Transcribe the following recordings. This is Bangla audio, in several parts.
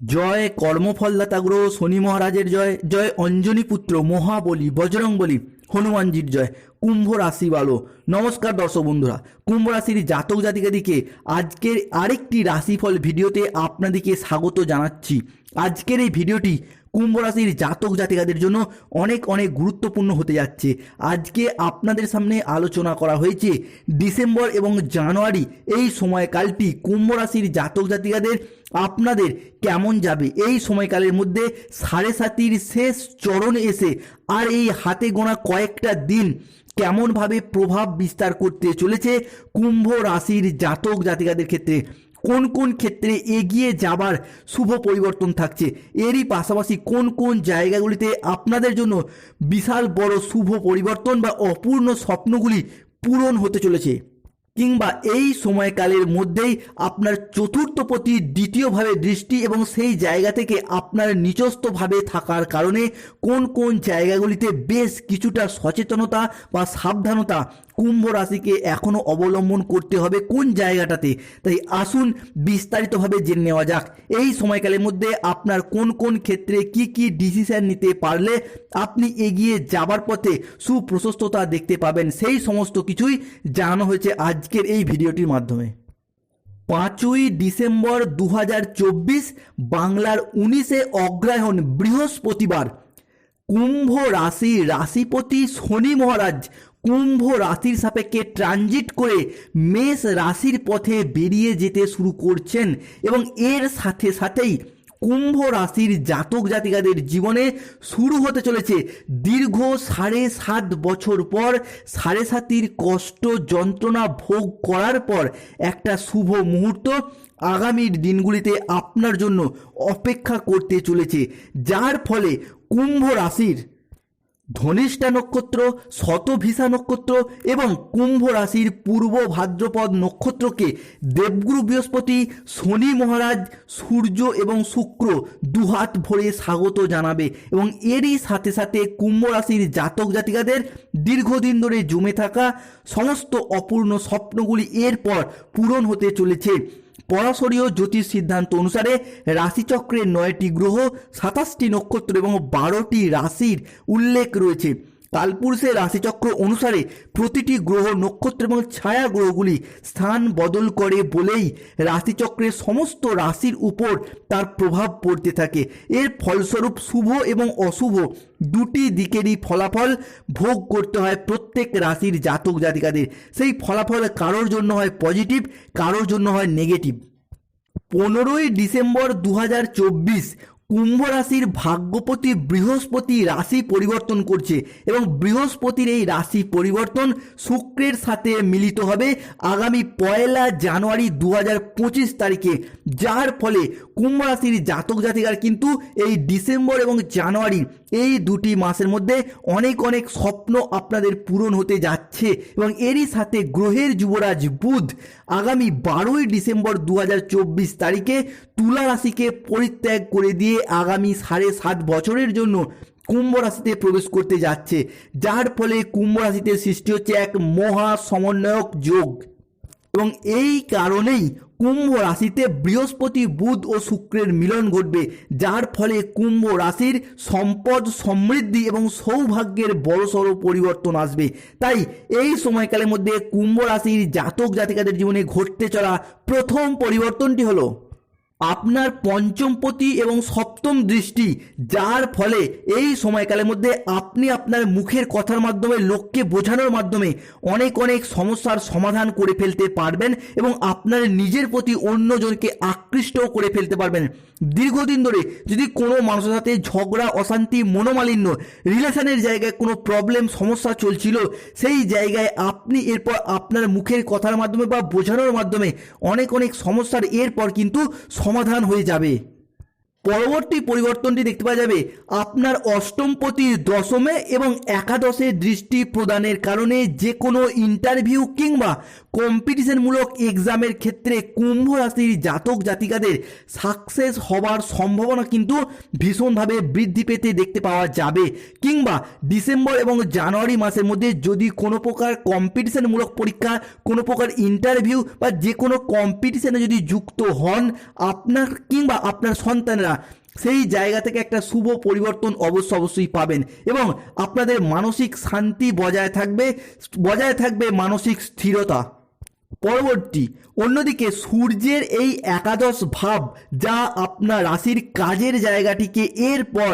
জয় কর্মফলদাতাগ্রহ শনি মহারাজের জয় জয় অঞ্জনী পুত্র মহাবলী বজরংবলী হনুমানজির জয়, কুম্ভ রাশি বালো। নমস্কার দর্শক বন্ধুরা, কুম্ভ রাশির জাতক জাতিকাদিকে আজকের আরেকটি রাশিফল ভিডিওতে আপনাদেরকে স্বাগত জানাচ্ছি। আজকের এই ভিডিওটি কুম্ভ রাশির জাতক জাতিকাদের জন্য অনেক অনেক গুরুত্বপূর্ণ হতে যাচ্ছে। আজকে আপনাদের সামনে আলোচনা করা হয়েছে ডিসেম্বর এবং জানুয়ারি, এই সময়কালটি কুম্ভ রাশির জাতক জাতিকাদের আপনাদের কেমন যাবে? এই সময়কালের মধ্যে সাড়ে সাতির শেষ চরণ এসে আর এই হাতে গোনা কয়েকটা দিন কেমনভাবে প্রভাব বিস্তার করতে চলেছে কুম্ভ রাশির জাতক জাতিকাদের ক্ষেত্রে? কোন কোন ক্ষেত্রে এগিয়ে যাবার শুভ পরিবর্তন থাকছে? এরই পাশাপাশি কোন কোন জায়গাগুলিতে আপনাদের জন্য বিশাল বড় শুভ পরিবর্তন বা অপূর্ণ স্বপ্নগুলি পূরণ হতে চলেছে? কিংবা এই সময়কালের মধ্যেই আপনার চতুর্থ প্রতি দ্বিতীয়ভাবে দৃষ্টি এবং সেই জায়গা থেকে আপনার নিজস্বভাবে থাকার কারণে কোন কোন জায়গাগুলিতে বেশ কিছুটা সচেতনতা বা সাবধানতা কুম্ভ রাশিকে এখনও অবলম্বন করতে হবে কোন জায়গাটাতে? তাই আসুন বিস্তারিতভাবে জেনে নেওয়া যাক। এই সময়কালের মধ্যে আপনার কোন কোন ক্ষেত্রে কি কি ডিসিশন নিতে পারলে আপনি এগিয়ে যাবার পথে সুপ্রশস্ততা দেখতে পাবেন। সেই সমস্ত কিছুই জানানো হয়েছে আজকের এই ভিডিওটির মাধ্যমে। পাঁচই ডিসেম্বর দু হাজার চব্বিশ, বাংলার উনিশে অগ্রহায়ণ বৃহস্পতিবার, কুম্ভ রাশি রাশিপতি শনি মহারাজ কুম্ভ রাশির সাপেক্ষে ট্রানজিট করে মেষ রাশির পথে বেরিয়ে যেতে শুরু করছেন এবং এর সাথে সাথেই কুম্ভ রাশির জাতক জাতিকাদের জীবনে শুরু হতে চলেছে দীর্ঘ সাড়ে সাত বছর পর সাড়ে সাতির কষ্ট যন্ত্রণা ভোগ করার পর একটা শুভ মুহূর্ত আগামীর দিনগুলিতে আপনার জন্য অপেক্ষা করতে চলেছে। যার ফলে কুম্ভ রাশির ধনিষ্ঠা নক্ষত্র শতভিসা নক্ষত্র এবং কুম্ভ রাশির পূর্ব ভাদ্রপদ নক্ষত্রকে দেবগুরু বৃহস্পতি, শনি মহারাজ, সূর্য এবং শুক্র দুহাত ভরে স্বাগত জানাবে এবং এরই সাথে সাথে কুম্ভ রাশির জাতক জাতিকাদের দীর্ঘদিন ধরে জমে থাকা সমস্ত অপূর্ণ স্বপ্নগুলি এরপর পূরণ হতে চলেছে। পরাশরীয় জ্যোতিষ সিদ্ধান্ত অনুসারে রাশিচক্রের নয়টি গ্রহ সাতাশটি নক্ষত্র এবং বারোটি রাশির উল্লেখ রয়েছে। কালপুরুষের রাশিচক্র অনুসারে প্রতিটি গ্রহ নক্ষত্র এবং ছায়া গ্রহগুলি স্থান বদল করে বলেই রাশিচক্রের সমস্ত রাশির উপর তার প্রভাব পড়তে থাকে। এর ফলস্বরূপ শুভ এবং অশুভ দুটি দিকেরই ফলাফল ভোগ করতে হয় প্রত্যেক রাশির জাতক জাতিকাদের। সেই ফলাফল কারোর জন্য হয় পজিটিভ, কারোর জন্য হয় নেগেটিভ। পনেরোই ডিসেম্বর দু হাজার চব্বিশ কুম্ভ রাশির ভাগ্যপতি বৃহস্পতি রাশি পরিবর্তন করছে এবং বৃহস্পতির এই রাশি পরিবর্তন শুক্রের সাথে মিলিত হবে আগামী পয়লা জানুয়ারি দু পঁচিশ তারিখে। যার ফলে কুম্ভ রাশির জাতক জাতিকার কিন্তু এই ডিসেম্বর এবং জানুয়ারি এই দুটি মাসের মধ্যে অনেক অনেক স্বপ্ন আপনাদের পূরণ হতে যাচ্ছে এবং এরই সাথে গ্রহের যুবরাজ বুধ আগামী বারোই ডিসেম্বর দু হাজার চব্বিশ তারিখে তুলা রাশিকে পরিত্যাগ করে দিয়ে আগামী সাড়ে সাত বছরের জন্য কুম্ভ রাশিতে প্রবেশ করতে যাচ্ছে। যার ফলে কুম্ভ রাশিতে সৃষ্টি হচ্ছে এক মহা সমন্বয়ক যোগ। এবং এই কারণেই কুম্ভ রাশিতে বৃহস্পতি, বুধ ও শুক্রের মিলন ঘটবে, যার ফলে কুম্ভ রাশির সম্পদ সমৃদ্ধি এবং সৌভাগ্যের বড়সড় পরিবর্তন আসবে। তাই এই সময়কালের মধ্যে কুম্ভ রাশির জাতক জাতিকাদের জীবনে ঘটতে চলা প্রথম পরিবর্তনটি হলো আপনার পঞ্চমপতি এবং সপ্তম দৃষ্টি, যার ফলে এই সময়কালের মধ্যে আপনি আপনার মুখের কথার মাধ্যমে, লোককে বোঝানোর মাধ্যমে অনেক অনেক সমস্যার সমাধান করে ফেলতে পারবেন এবং আপনার নিজের প্রতি অন্যজনকে আকৃষ্টও করে ফেলতে পারবেন। দীর্ঘদিন ধরে যদি কোনো মানুষের সাথে ঝগড়া, অশান্তি, মনোমালিন্য, রিলেশনের জায়গায় কোনো প্রবলেম, সমস্যা চলছিল, সেই জায়গায় আপনি এরপর আপনার মুখের কথার মাধ্যমে বা বোঝানোর মাধ্যমে অনেক অনেক সমস্যার এরপর কিন্তু সমাধান হয়ে যাবে। পরবর্তী পরিবর্তনটি দেখতে পাওয়া যাবে আপনার অষ্টমপতির দশমে এবং একাদশে দৃষ্টি প্রদানের কারণে যে কোনো ইন্টারভিউ কিংবা কম্পিটিশনমূলক এক্সামের ক্ষেত্রে কুম্ভ রাশির জাতক জাতিকাদের সাকসেস হওয়ার সম্ভাবনা কিন্তু ভীষণভাবে বৃদ্ধি পেতে দেখতে পাওয়া যাবে। কিংবা ডিসেম্বর এবং জানুয়ারি মাসের মধ্যে যদি কোনো প্রকার কম্পিটিশনমূলক পরীক্ষা, কোনো প্রকার ইন্টারভিউ বা যে কোনো কম্পিটিশনে যদি যুক্ত হন, আপনার কিংবা আপনার সন্তানরা সেই জায়গা থেকে একটা শুভ পরিবর্তন অবশ্য অবশ্যই পাবেন এবং আপনাদের মানসিক শান্তি বজায় থাকবে বজায় থাকবে মানসিক স্থিরতা। পরবর্তী, অন্যদিকে সূর্যের এই একাদশ ভাব যা আপনার রাশির কাজের জায়গাটিকে এরপর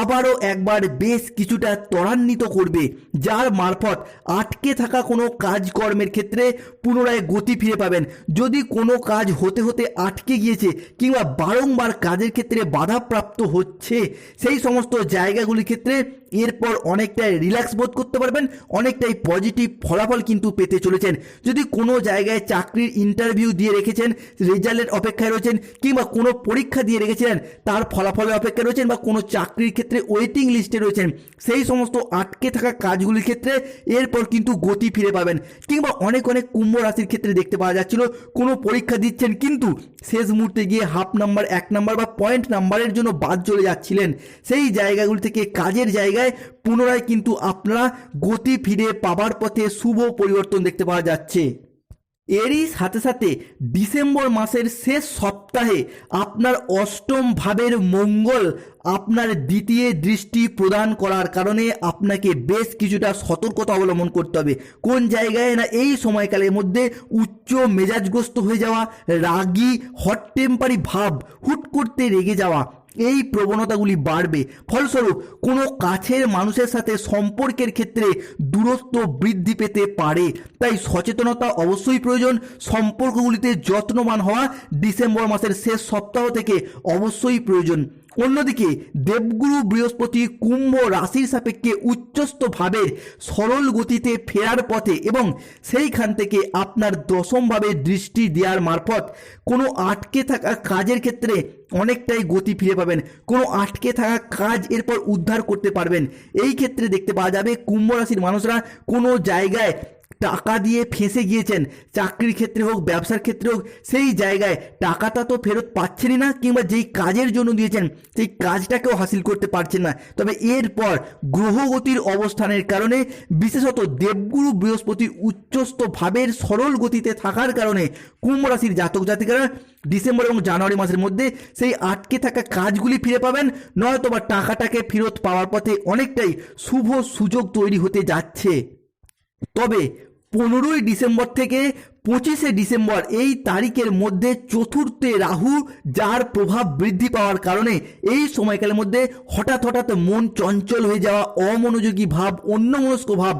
আবারও একবার বেশ কিছুটা ত্বরান্বিত করবে, যার মারফত আটকে থাকা কোনো কাজকর্মের ক্ষেত্রে পুনরায় গতি ফিরে পাবেন। যদি কোনো কাজ হতে হতে আটকে গিয়েছে কিংবা বারংবার কাজের ক্ষেত্রে বাধাপ্রাপ্ত হচ্ছে, সেই সমস্ত জায়গাগুলির ক্ষেত্রে এরপর অনেকটাই রিল্যাক্স বোধ করতে পারবেন, অনেকটাই পজিটিভ ফলাফল কিন্তু পেতে চলেছেন। যদি কোনো জায়গায় চাকরির ইন্টারভিউ দিয়ে রেখেছেন রেজাল্টের অপেক্ষায় রয়েছেন, কিংবা কোনো পরীক্ষা দিয়ে রেখেছিলেন, তার ফলাফলের অপেক্ষায় রয়েছেন বা কোনো চাকরির ক্ষেত্রে ওয়েটিং লিস্টে রয়েছেন, সেই সমস্ত আটকে থাকা কাজগুলির ক্ষেত্রে এরপর কিন্তু গতি ফিরে পাবেন। কিংবা অনেক অনেক কুম্ভ রাশির ক্ষেত্রে দেখতে পাওয়া যাচ্ছিল, কোনো পরীক্ষা দিচ্ছেন কিন্তু শেষ মুহূর্তে গিয়ে হাফ নাম্বার এক নাম্বার বা পয়েন্ট নাম্বারের জন্য বাদ চলে যাচ্ছিলেন। সেই জায়গাগুলি থেকে কাজের জায়গায় পুনরায় কিন্তু আপনারা গতি ফিরে পাবার পথে শুভ পরিবর্তন দেখতে পাওয়া যাচ্ছে। এরই সাথে সাথে ডিসেম্বর মাসের শেষ সপ্তাহে আপনার অষ্টম ভাবের মঙ্গল আপনার দ্বিতীয় দৃষ্টি প্রদান করার কারণে আপনাকে বেশ কিছুটা সতর্কতা অবলম্বন করতে হবে। কোন জায়গায় না এই সময়কালের মধ্যে উচ্চ মেজাজগ্রস্ত হয়ে যাওয়া, রাগী হট টেম্পারি ভাব হুট করতে রেগে যাওয়া এই প্রবণতাগুলি বাড়বে। ফলস্বরূপ, কোনো কাছের মানুষের সাথে সম্পর্কের ক্ষেত্রে দূরত্ব বৃদ্ধি পেতে পারে। তাই সচেতনতা অবশ্যই প্রয়োজন। সম্পর্কগুলিতে যত্নবান হওয়া ডিসেম্বর মাসের শেষ সপ্তাহ থেকে অবশ্যই প্রয়োজন। অন্যদিকে দেবগুরু বৃহস্পতি কুম্ভ রাশির সাপেক্ষে উচ্চস্থ ভাবের সরল গতিতে ফেরার পথে এবং সেইখান থেকে আপনার দশমভাবে দৃষ্টি দেওয়ার মারফত কোনো আটকে থাকা কাজের ক্ষেত্রে অনেকটাই গতি ফিরে পাবেন। কোনো আটকে থাকা কাজ এরপর উদ্ধার করতে পারবেন। এই ক্ষেত্রে দেখতে পাওয়া যাবে কুম্ভ রাশির মানুষরা কোনো জায়গায় টাকা দিয়ে ফেঁসে গিয়েছেন। চাকরির ক্ষেত্রে হোক, ব্যবসার ক্ষেত্রে হোক, সেই জায়গায় টাকাটা তো ফেরত পাচ্ছেনই না কিংবা যেই কাজের জন্য দিয়েছেন, সেই কাজটাকেও হাসিল করতে পারছেন না। তবে এরপর গ্রহগতির অবস্থানের কারণে, বিশেষত দেবগুরু বৃহস্পতি উচ্চস্থ ভাবের সরল গতিতে থাকার কারণে কুম্ভ রাশির জাতক জাতিকারা ডিসেম্বর এবং জানুয়ারি মাসের মধ্যে সেই আটকে থাকা কাজগুলি ফিরে পাবেন। নয়তো বা টাকাটাকে ফেরত পাওয়ার পথে অনেকটাই শুভ সুযোগ তৈরি হতে যাচ্ছে। তবে পনেরোই ডিসেম্বর থেকে পঁচিশে ডিসেম্বর এই তারিখের মধ্যে চতুর্থে রাহু, যার প্রভাব বৃদ্ধি পাওয়ার কারণে এই সময়কালের মধ্যে হঠাৎ হঠাৎ মন চঞ্চল হয়ে যাওয়া, অমনোযোগী ভাব, অন্যমনস্ক ভাব,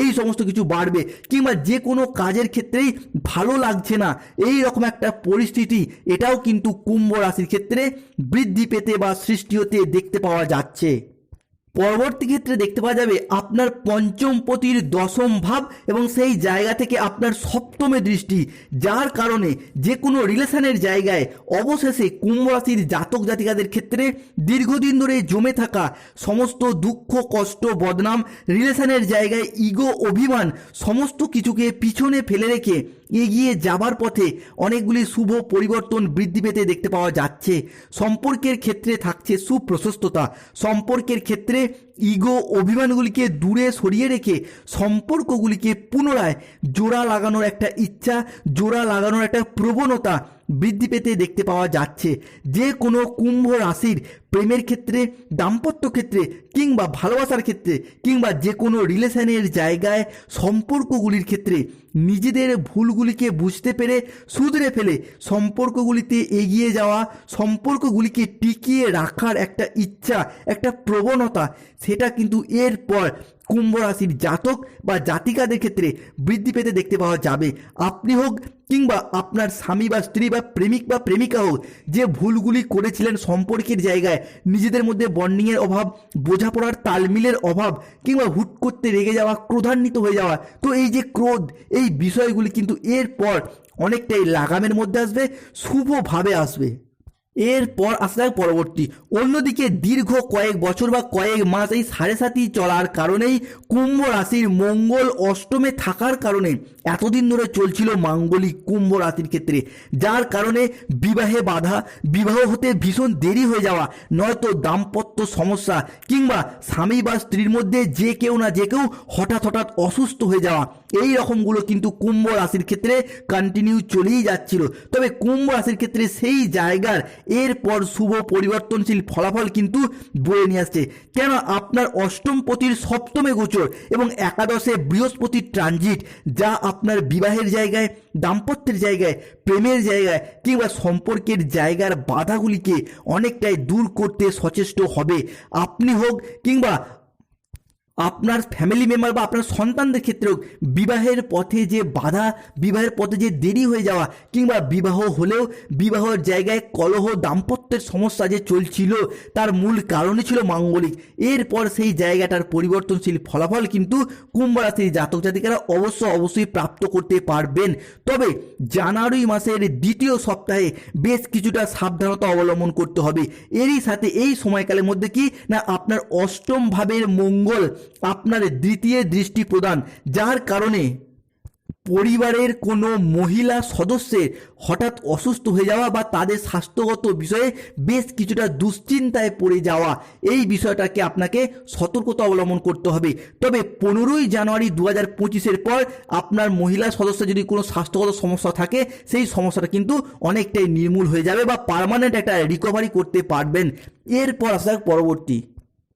এই সমস্ত কিছু বাড়বে কিংবা যে কোনো কাজের ক্ষেত্রেই ভালো লাগছে না। এই রকম একটা পরিস্থিতি, এটাও কিন্তু কুম্ভ রাশির ক্ষেত্রে বৃদ্ধি পেতে বা সৃষ্টি হতে দেখতে পাওয়া যাচ্ছে। পরবর্তী ক্ষেত্রে দেখতে পাওয়া যাবে আপনার পঞ্চম পতির দশম ভাব এবং সেই জায়গা থেকে আপনার সপ্তমে দৃষ্টি। যার কারণে যে কোনো রিলেশনের জায়গায় অবশেষে কুম্ভ রাশির জাতক জাতিকাদের ক্ষেত্রে দীর্ঘদিন ধরে জমে থাকা সমস্ত দুঃখ, কষ্ট, বদনাম, রিলেশনের জায়গায় ইগো, অভিমান, সমস্ত কিছুকে পিছনে ফেলে রেখে এগিয়ে যাবার পথে অনেকগুলি শুভ পরিবর্তন বৃদ্ধি পেতে দেখতে পাওয়া যাচ্ছে। সম্পর্কের ক্ষেত্রে থাকছে সুপ্রশস্ততা। সম্পর্কের ক্ষেত্রে ইগো অভিমানগুলিকে দূরে সরিয়ে রেখে সম্পর্কগুলিকে পুনরায় জোড়া লাগানোর একটা ইচ্ছা, জোড়া লাগানোর একটা প্রবণতা বৃদ্ধি পেতে দেখতে পাওয়া যাচ্ছে। যে কোনো কুম্ভ রাশির প্রেমের ক্ষেত্রে, দাম্পত্য ক্ষেত্রে, কিংবা ভালোবাসার ক্ষেত্রে, কিংবা যে কোনো রিলেশনের জায়গায় সম্পর্কগুলির ক্ষেত্রে নিজেদের ভুলগুলিকে বুঝতে পেরে শুধরে ফেলে সম্পর্কগুলিতে এগিয়ে যাওয়া, সম্পর্কগুলিকে টিকিয়ে রাখার একটা ইচ্ছা, একটা প্রবণতা, সেটা কিন্তু এরপর কুম্ভ রাশির জাতক বা জাতিকাদের ক্ষেত্রে বৃদ্ধি পেতে দেখতে পাওয়া যাবে। আপনি হোক কিংবা আপনার স্বামী বা স্ত্রী বা প্রেমিক বা প্রেমিকা হোক, যে ভুলগুলি করেছিলেন সম্পর্কের জায়গায় নিজেদের মধ্যে বন্ডিংয়ের অভাব, বোঝাপড়ার তালমিলের অভাব, কিংবা হুট করতে রেগে যাওয়া, ক্রোধান্বিত হয়ে যাওয়া। তো এই যে ক্রোধ, এই বিষয়গুলি কিন্তু এরপর অনেকটাই লাগামের মধ্যে আসবে, শুভভাবে আসবে। এরপর আসা পরবর্তী। অন্যদিকে দীর্ঘ কয়েক বছর বা কয়েক মাস এই সাড়ে সাতই চলার কারণেই কুম্ভ রাশির মঙ্গল অষ্টমে থাকার কারণে এতদিন ধরে চলছিল মাঙ্গলিক কুম্ভ রাশির ক্ষেত্রে, যার কারণে বিবাহে বাধা, বিবাহ হতে ভীষণ দেরি হয়ে যাওয়া, নয়তো দাম্পত্য সমস্যা কিংবা স্বামী বা স্ত্রীর মধ্যে যে কেউ না যে কেউ হঠাৎ হঠাৎ অসুস্থ হয়ে যাওয়া এই রকমগুলো কিন্তু কুম্ভ রাশির ক্ষেত্রে কন্টিনিউ চলেই যাচ্ছিল। তবে কুম্ভ রাশির ক্ষেত্রে সেই জায়গার এরপর শুভ পরিবর্তনশীল ফলাফল কিন্তু বয়ে নিয়ে আসছে। কেন? আপনার অষ্টম পতির সপ্তমে গোচর এবং একাদশে বৃহস্পতির ট্রানজিট যা আপনার বিবাহের জায়গায়, দাম্পত্যের জায়গায়, প্রেমের জায়গায় কিংবা সম্পর্কের জায়গার বাধাগুলিকে অনেকটাই দূর করতে সচেষ্ট হবে। আপনি হোক কিংবা আপনার ফ্যামিলি মেম্বার বা আপনার সন্তানদের ক্ষেত্রেও বিবাহের পথে যে বাধা, বিবাহের পথে যে দেরি হয়ে যাওয়া কিংবা বিবাহ হলেও বিবাহের জায়গায় কলহ, দাম্পত্যের সমস্যা যে চলছিল, তার মূল কারণই ছিল মাঙ্গলিক। এরপর সেই জায়গাটার পরিবর্তনশীল ফলাফল কিন্তু কুম্ভ রাশির জাতক জাতিকারা অবশ্য অবশ্যই প্রাপ্ত করতে পারবেন। তবে জানুয়ারি মাসের দ্বিতীয় সপ্তাহে বেশ কিছুটা সাবধানতা অবলম্বন করতে হবে। এরই সাথে এই সময়কালের মধ্যে কি? না, আপনার অষ্টম ভাবের মঙ্গল। আপনার দ্বিতীয় দৃষ্টি প্রদান, যার কারণে পরিবারের কোনো মহিলা সদস্যের হঠাৎ অসুস্থ হয়ে যাওয়া বা তাদের স্বাস্থ্যগত বিষয়ে বেশ কিছুটা দুশ্চিন্তায় পড়ে যাওয়া, এই বিষয়টাকে আপনাকে সতর্কতা অবলম্বন করতে হবে। তবে পনেরোই জানুয়ারি দু হাজার পঁচিশের পর আপনার মহিলা সদস্য যদি কোনো স্বাস্থ্যগত সমস্যা থাকে, সেই সমস্যাটা কিন্তু অনেকটাই নির্মূল হয়ে যাবে বা পার্মানেন্ট একটা রিকভারি করতে পারবেন। এরপর আসা পরবর্তী।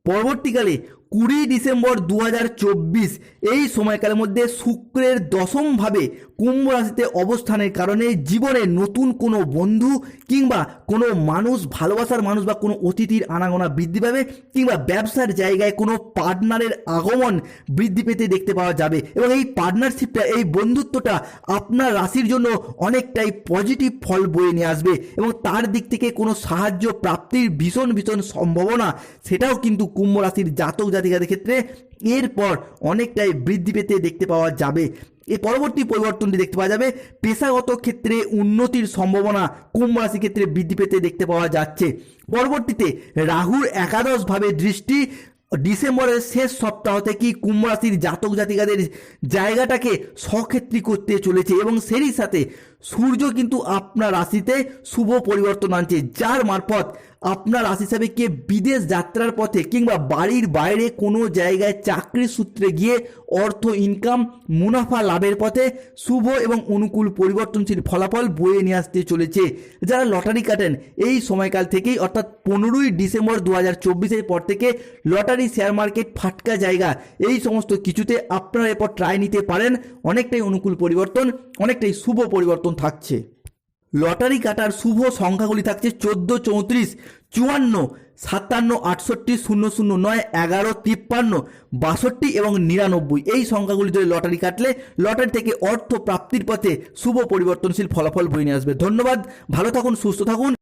পরবর্তীকালে কুড়ি ডিসেম্বর দু হাজার চব্বিশ, এই সময়কালের মধ্যে শুক্রের দশমভাবে কুম্ভ রাশিতে অবস্থানের কারণে জীবনে নতুন কোনো বন্ধু কিংবা কোনো মানুষ, ভালোবাসার মানুষ বা কোনো অতিথির আনাগোনা বৃদ্ধি পাবে কিংবা ব্যবসার জায়গায় কোনো পার্টনারের আগমন বৃদ্ধি পেতে দেখতে পাওয়া যাবে। এবং এই পার্টনারশিপটা, এই বন্ধুত্বটা আপনার রাশির জন্য অনেকটাই পজিটিভ ফল বয়ে নিয়ে আসবে এবং তার দিক থেকে কোনো সাহায্য প্রাপ্তির ভীষণ ভীষণ সম্ভাবনা, সেটাও কিন্তু কুম্ভ রাশির জাতক জাতিকাদের ক্ষেত্রে এরপর অনেকটাই বৃদ্ধি পেতে দেখতে পাওয়া যাবে। এ পরবর্তী পরিবর্তনটি দেখতে পাওয়া যাবে। পেশাগত ক্ষেত্রে উন্নতির সম্ভাবনা কুম্ভ রাশির ক্ষেত্রে বৃদ্ধি পেতে দেখতে পাওয়া যাচ্ছে। পরবর্তীতে রাহুর একাদশভাবে দৃষ্টি ডিসেম্বরের শেষ সপ্তাহ থেকে কুম্ভ রাশির জাতক জাতিকাদের জায়গাটাকে সক্ষেত্রী করতে চলেছে এবং সেই সাথে সূর্য কিন্তু আপনার রাশিতে শুভ পরিবর্তন আনছে, যার মারফত আপনার রাশি হিসাবে কে বিদেশ যাত্রার পথে কিংবা বাড়ির বাইরে কোনো জায়গায় চাকরি সূত্রে গিয়ে অর্থ ইনকাম মুনাফা লাভের পথে শুভ এবং অনুকূল পরিবর্তনশীল ফলাফল বয়ে নিয়ে আসতে চলেছে। যারা লটারি কাটেন, এই সময়কাল থেকেই অর্থাৎ পনেরোই ডিসেম্বর দু হাজার চব্বিশের পর থেকে লটারি শেয়ার মার্কেট ফাটকা জায়গা, এই সমস্ত কিছুতে আপনারা এরপর ট্রাই নিতে পারেন। অনেকটাই অনুকূল পরিবর্তন, অনেকটাই শুভ পরিবর্তন থাকছে? লটারি কাটার শুভ সংখ্যাগুলি থাকছে চোদ্দ, চৌত্রিশ, চুয়ান্ন, সাতান্ন, আটষট্টি, শূন্য শূন্য নয়, এগারো, তিপ্পান্ন, বাষট্টি এবং নিরানব্বই। এই সংখ্যাগুলি ধরে লটারি কাটলে, লটারি থেকে অর্থ প্রাপ্তির পথে শুভ পরিবর্তনশীল ফলাফল বয়ে নিয়ে আসবে। ধন্যবাদ, ভালো থাকুন, সুস্থ থাকুন।